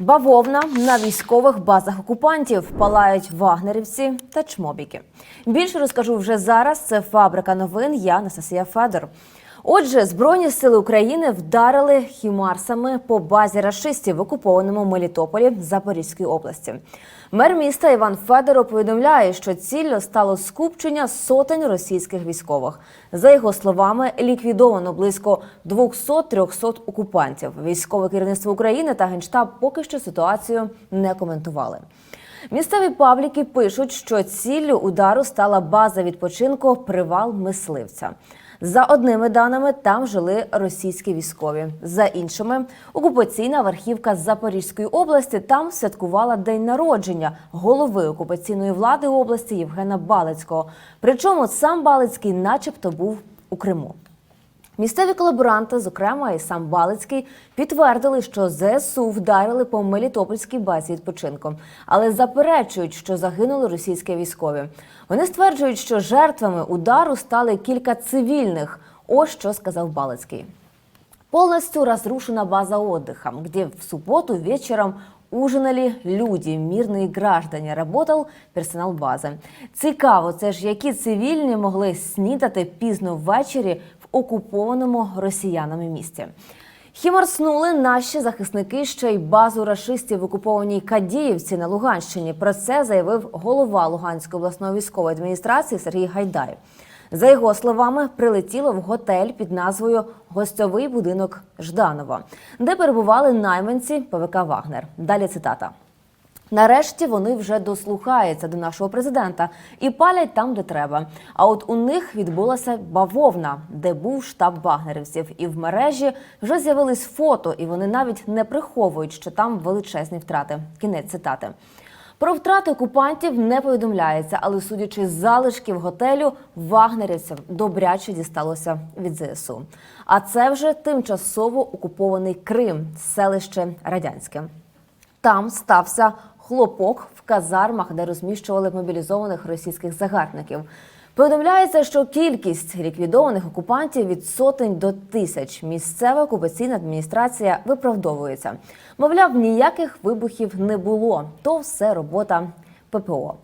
Бавовна на військових базах окупантів палають вагнерівці та чмобіки. Більше розкажу вже зараз. Це фабрика новин. Я Анастасія Федор. Отже, збройні сили України вдарили хімарсами по базі рашистів в окупованому Мелітополі Запорізької області. Мер міста Іван Федоров повідомляє, що ціллю стало скупчення сотень російських військових. За його словами, ліквідовано близько 200-300 окупантів. Військове керівництво України та генштаб поки що ситуацію не коментували. Місцеві пабліки пишуть, що ціллю удару стала база відпочинку Привал мисливця. За одними даними, там жили російські військові. За іншими, окупаційна верхівка Запорізької області там святкувала день народження голови окупаційної влади області Євгена Балицького. Причому сам Балицький, начебто, був у Криму. Місцеві колаборанти, зокрема і сам Балицький, підтвердили, що ЗСУ вдарили по Мелітопольській базі відпочинку, але заперечують, що загинули російські військові. Вони стверджують, що жертвами удару стали кілька цивільних. Ось що сказав Балицький. Полностью разрушена база отдыха, где в субботу вечером ужинали люди, мирні граждані. Работал персонал бази. Цікаво, це ж які цивільні могли снідати пізно ввечері окупованому росіянами місті. Хімарснули наші захисники ще й базу рашистів в окупованій Кадіївці на Луганщині. Про це заявив голова Луганської обласної військової адміністрації Сергій Гайдай. За його словами, прилетіло в готель під назвою Гостьовий будинок Жданова, де перебували найманці ПВК Вагнер. Далі цитата. Нарешті вони вже дослухаються до нашого президента і палять там, де треба. А от у них відбулася бавовна, де був штаб вагнерівців, і в мережі вже з'явились фото, і вони навіть не приховують, що там величезні втрати. Кінець цитати. Про втрати окупантів не повідомляється, але судячи з залишків готелю, вагнерівцям добряче дісталося від ЗСУ. А це вже тимчасово окупований Крим, селище Радянське. Там стався хлопок в казармах, де розміщували мобілізованих російських загарбників. Повідомляється, що кількість ліквідованих окупантів від сотень до тисяч. Місцева окупаційна адміністрація виправдовується. Мовляв, ніяких вибухів не було. То все робота ППО.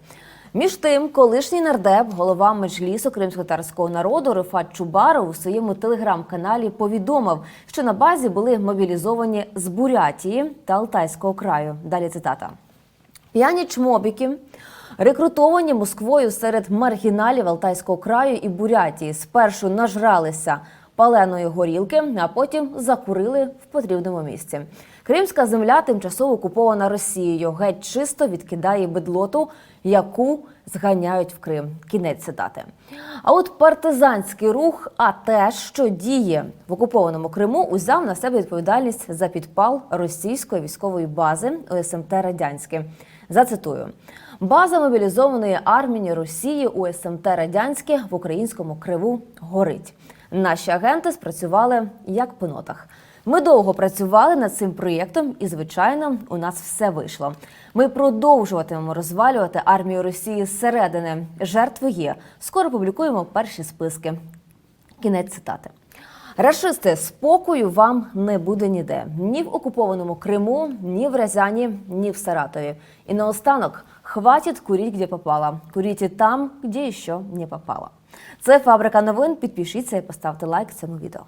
Між тим, колишній нардеп, голова меджлісу кримськотарського народу Рифат Чубаров у своєму телеграм-каналі повідомив, що на базі були мобілізовані з Бурятії та Алтайського краю. Далі цитата. П'яні чмобіки, рекрутовані Москвою серед маргіналів Алтайського краю і Бурятії, спершу нажралися паленої горілки, а потім закурили в потрібному місці. Кримська земля тимчасово окупована Росією. Геть чисто відкидає бедлоту, яку зганяють в Крим. Кінець цитати. А от партизанський рух, а теж що діє в окупованому Криму, узяв на себе відповідальність за підпал російської військової бази ОСМТ Радянське. Зацитую. База мобілізованої армії Росії у СМТ Радянське в українському криву горить. Наші агенти спрацювали як по нотах. Ми довго працювали над цим проєктом, і звичайно, у нас все вийшло. Ми продовжуватимемо розвалювати армію Росії зсередини. Жертви є. Скоро публікуємо перші списки. Кінець цитати. Рашисти, спокою вам не буде ніде ні в окупованому Криму, ні в Рязані, ні в Саратові. І наостанок хватить куріть, де попала. Куріть там, де ще не попало. Це фабрика новин. Підпишіться і поставте лайк цьому відео.